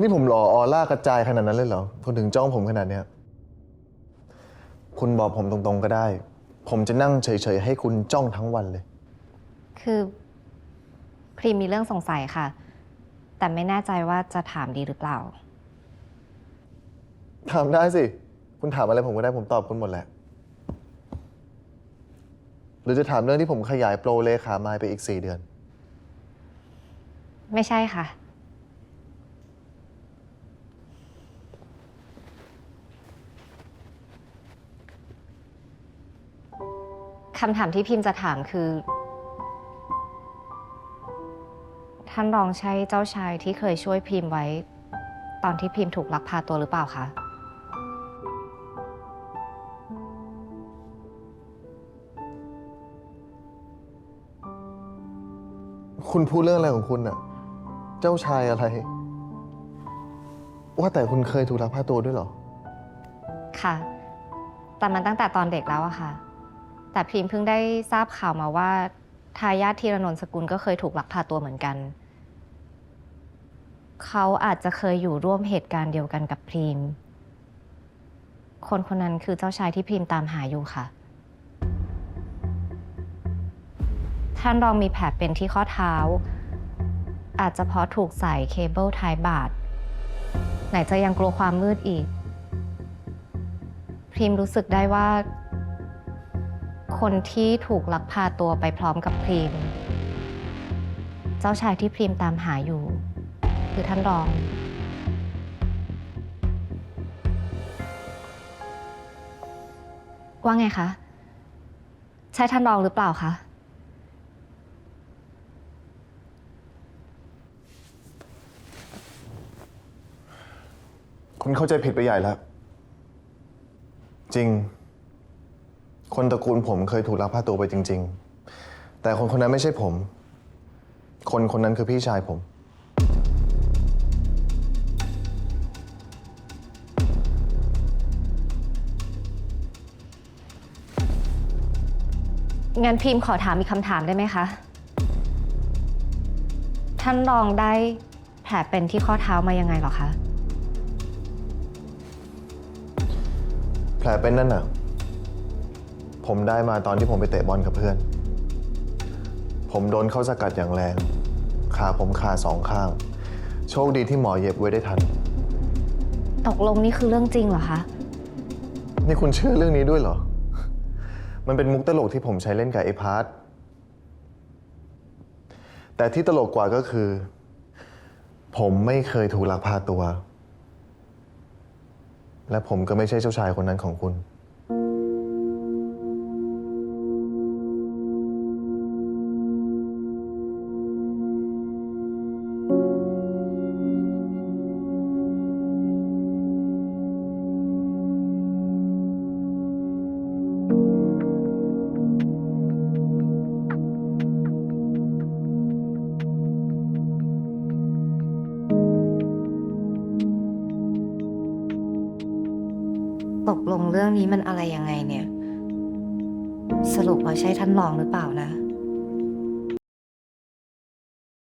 นี่ผมหล่อออร่ากระจายขนาดนั้นเลยเหรอคุณถึงจ้องผมขนาดเนี้ยคุณบอกผมตรงๆก็ได้ ผมจะนั่งเฉยๆให้คุณจ้องทั้งวันเลย คือพรีมมีเรื่องสงสัยค่ะ แต่ไม่แน่ใจว่าจะถามดีหรือเปล่า ถามได้สิ คุณถามอะไรผมก็ได้ผมตอบคุณหมดแหละ หรือจะถามเรื่องที่ผมขยายโปรเลขาไมายไปอีก4เดือน ไม่ใช่ค่ะ คำถามที่พิมพ์จะถามคือ ท่านรองใช่เจ้าชายที่เคยช่วยพิมพ์ไว้ ตอนที่พิมพ์ถูกลักพาตัวหรือเปล่าคะ คุณพูดเรื่องอะไรของคุณอะเจ้าชายอะไร ว่าแต่คุณเคยถูกลักพาตัวด้วยเหรอ ค่ะ แต่มันตั้งแต่ตอนเด็กแล้วอะค่ะ แต่พิมพ์เพิ่งได้ทราบข่าวมาว่าทายาทธีรนนท์สกุลก็เคยถูกลักพาตัวเหมือนกัน เขาอาจจะเคยอยู่ร่วมเหตุการณ์เดียวกันกับพรีมคนคนนั้นคือเจ้าชายที่พรีมตามหาอยู่ค่ะ ท่านรองมีแผลเป็นที่ข้อเท้า อาจจะเพราะถูกใส่เคเบิลท้ายบาดไหนจะยังกลัวความมืดอีกพรีมรู้สึกได้ว่า คนที่ถูกลักพาตัวไปพร้อมกับพรีม เจ้าชายที่พรีมตามหาอยู่ คือท่านรอง ว่าไงคะ ใช่ท่านรองหรือเปล่าคะ คุณเข้าใจผิดไปใหญ่แล้ว จริง คนตระกูลผมเคยถูกลักพาตัวไปจริง ๆ แต่คนคนนั้นไม่ใช่ผม คนคนนั้นคือพี่ชายผม งั้นพิมพ์ขอถามอีกคำถามได้ไหมคะ ท่านรองได้แผลเป็นที่ข้อเท้ามายังไงเหรอคะ แผลเป็นนั่นน่ะ ผมได้มาตอนที่ผมไปเตะบอลกับเพื่อน ผมโดนเข้าสกัดอย่างแรง ขาผมขาดสองข้าง โชคดีที่หมอเย็บไว้ได้ทัน ตกลงนี่คือเรื่องจริงเหรอคะ นี่คุณเชื่อเรื่องนี้ด้วยเหรอ มันเป็นมุกตลกที่ผมใช้เล่นกับไอ้พาร์ทแต่ที่ตลกกว่าก็คือ ผมไม่เคยถูกลักพาตัว และผมก็ไม่ใช่เจ้าชายคนนั้นของคุณ ตกลงเรื่องนี้มันอะไรยังไงเนี่ย สรุปว่าใช่ท่านรองหรือเปล่านะ